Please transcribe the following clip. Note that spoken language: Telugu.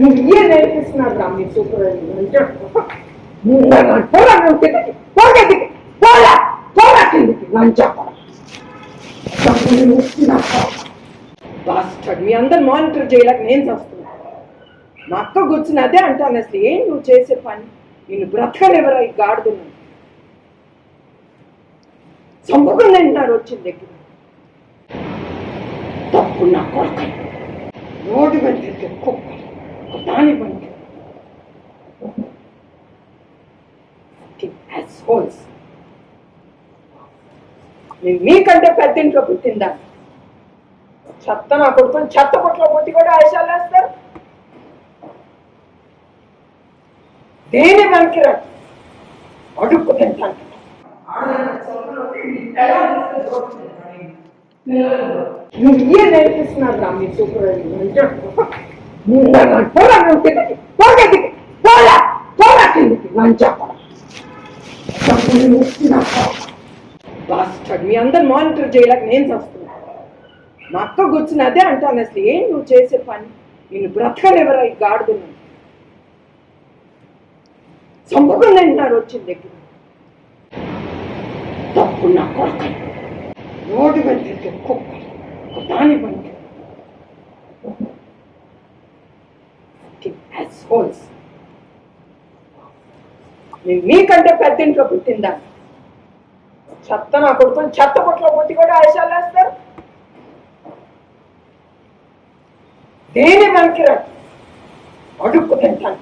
నువ్వే నేర్పిస్తున్నారు రా మీ సూపర్ పోరా నువ్వు కిందకి పోగా పోరా పోరా కిందకి లంచా బాస్టర్డ్ మీ అందరు మానిటర్ చేయలేక నేను చేస్తున్నా మా అక్క కూర్చుని అదే అంటాను అసలు ఏం నువ్వు చేసే పని నేను బ్రతకనివ్వరా ఈ గాడుదున్నాను చంపుకుని తింటున్నారు వచ్చిన దగ్గర తప్పు నా కొడుకు రోడ్డు మీద కుక్క ఒక దాని బండి assholes. నేను మీకంటే పెద్ద ఇంట్లో పుట్టిందా చెత్త నా కొడుకుని చెత్త పొట్లో పుట్టి కూడా ఆయుషాలు వేస్తారు దేని వెనక్కిరా అడుక్కు తింటాను నువ్వే నేర్పిస్తున్నారు రా మీ సూపర్వైజర్ పోరా మీ అందరు మానిటర్ చేయలేక నేను చేస్తున్నా. మా అక్క కూర్చుని అదే అంటాను అసలు ఏం నువ్వు చేసే పని? నేను బ్రతకనివ్వరా ఈ గాడుదున్నాను చంపుకుని అంటున్నారు వచ్చిన దగ్గర. తప్పు నా కొడుకు రోడ్డు మీద తిరిగే కుక్క ఒక దాని బండి assholes. నేను మీకంటే పెద్ద ఇంట్లో పుట్టిందా? చెత్త నా కొడుకుని చెత్త పొట్లో పుట్టి కూడా ఆయుషాలు వేస్తారు. దేని వెనక్కిరా అడుక్కు తింటాను.